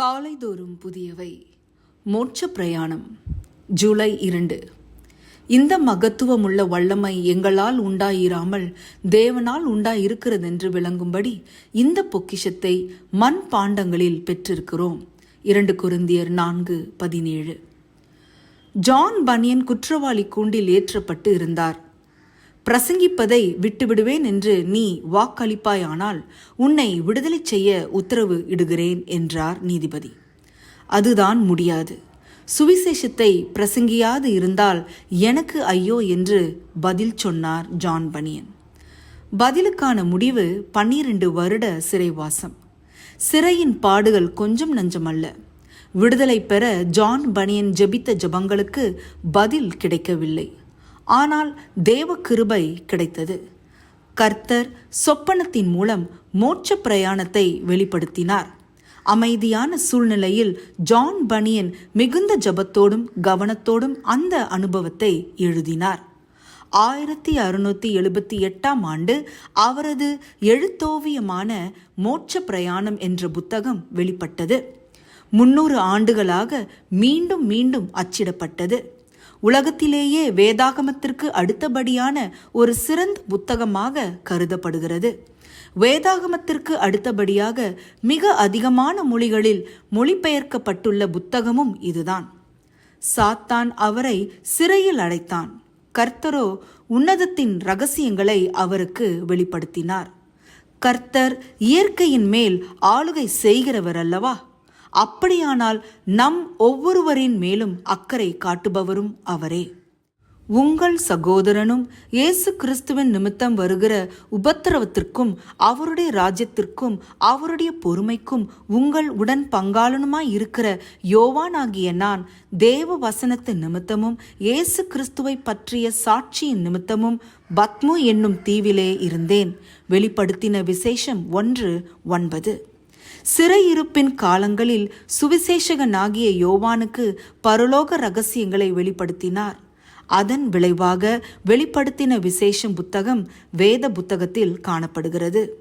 காலைதோறும் புதியவை. மோட்ச பிரயாணம். ஜூலை இரண்டு. இந்த மகத்துவமுள்ள வல்லமை எங்களால் உண்டாயிராமல் தேவனால் உண்டாயிருக்கிறதென்று விளங்கும்படி இந்த பொக்கிஷத்தை மண் பாண்டங்களில் பெற்றிருக்கிறோம். இரண்டு குருந்தியர் நான்கு பதினேழு. ஜான் பனியன் குற்றவாளி கூண்டில் ஏற்றப்பட்டு இருந்தார். பிரசங்கிப்பதை விட்டுவிடுவேன் என்று நீ வாக்களிப்பாயானால் உன்னை விடுதலை செய்ய உத்தரவு இடுகிறேன் என்றார் நீதிபதி. அதுதான் முடியாது. சுவிசேஷத்தை பிரசங்கியாது இருந்தால் எனக்கு ஐயோ என்று பதில் சொன்னார் ஜான் பனியன். பதிலுக்கான முடிவு பன்னிரண்டு வருட சிறைவாசம். சிறையின் பாடுகள் கொஞ்சம் நஞ்சமல்ல. விடுதலை பெற ஜான் பனியன் ஜெபித்த ஜெபங்களுக்கு பதில் கிடைக்கவில்லை. ஆனால் தேவ கிருபை கிடைத்தது. கர்த்தர் சொப்பனத்தின் மூலம் மோட்ச பிரயாணத்தை வெளிப்படுத்தினார். அமைதியான சூழ்நிலையில் ஜான் பனியன் மிகுந்த ஜபத்தோடும் கவனத்தோடும் அந்த அனுபவத்தை எழுதினார். ஆயிரத்தி அறுநூத்தி எழுபத்தி எட்டாம் ஆண்டு அவரது எழுத்தோவியமான மோட்ச பிரயாணம் என்ற புத்தகம் வெளிப்பட்டது. முன்னூறு ஆண்டுகளாக மீண்டும் மீண்டும் அச்சிடப்பட்டது. உலகத்திலேயே வேதாகமத்திற்கு அடுத்தபடியான ஒரு சிறந்த புத்தகமாக கருதப்படுகிறது. வேதாகமத்திற்கு அடுத்தபடியாக மிக அதிகமான மொழிகளில் மொழிபெயர்க்கப்பட்டுள்ள புத்தகமும் இதுதான். சாத்தான் அவரை சிறையில் அடைத்தான். கர்த்தரோ உன்னதத்தின் ரகசியங்களை அவருக்கு வெளிப்படுத்தினார். கர்த்தர் இயற்கையின் மேல் ஆளுகை செய்கிறவர் அல்லவா அப்படியானால் நம் ஒவ்வொருவரின் மேலும் அக்கறை காட்டுபவரும் அவரே. உங்கள் சகோதரனும் இயேசு கிறிஸ்துவின் நிமித்தம் வருகிற உபத்திரவத்திற்கும் அவருடைய ராஜ்யத்திற்கும் அவருடைய பொறுமைக்கும் உங்கள் உடன் பங்காளனுமாய் இருக்கிற யோவானாகிய நான் தேவ வசனத்தின் நிமித்தமும் இயேசு கிறிஸ்துவை பற்றிய சாட்சியின் நிமித்தமும் பத்மு என்னும் தீவிலே இருந்தேன். வெளிப்படுத்தின விசேஷம் ஒன்று ஒன்பது. சிறையிருப்பின் காலங்களில் சுவிசேஷகனாகிய யோவானுக்கு பரலோக ரகசியங்களை வெளிப்படுத்தினார். அதன் விளைவாக வெளிப்படுத்தின விசேஷம் புத்தகம் வேத புத்தகத்தில் காணப்படுகிறது.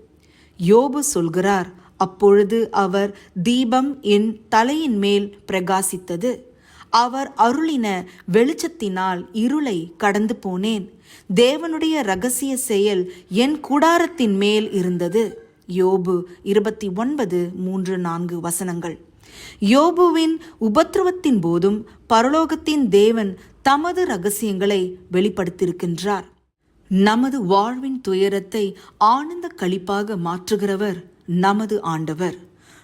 யோபு சொல்கிறார் அப்பொழுது அவர் தீபம் என் தலையின் மேல் பிரகாசித்தது. அவர் அருளின வெளிச்சத்தினால் இருளை கடந்து போனேன். தேவனுடைய ரகசிய செயல் என் கூடாரத்தின் மேல் இருந்தது. யோபு இருபத்தி ஒன்பது மூன்று நான்கு வசனங்கள். யோபுவின் உபத்திரவத்தின் போதும் பரலோகத்தின் தேவன் தமது ரகசியங்களை வெளிப்படுத்தியிருக்கின்றார். நமது வாழ்வின் துயரத்தை ஆனந்த களிப்பாக மாற்றுகிறவர் நமது ஆண்டவர்.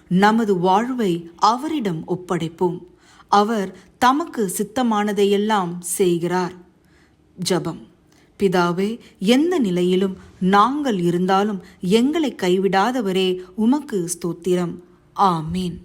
நமது வாழ்வை அவரிடம் ஒப்படைப்போம். அவர் தமக்கு சித்தமானதையெல்லாம் செய்கிறார். ஜபம். பிதாவே எந்த நிலையிலும் நாங்கள் இருந்தாலும் எங்களை கைவிடாதவரே உமக்கு ஸ்தோத்திரம். ஆமீன்.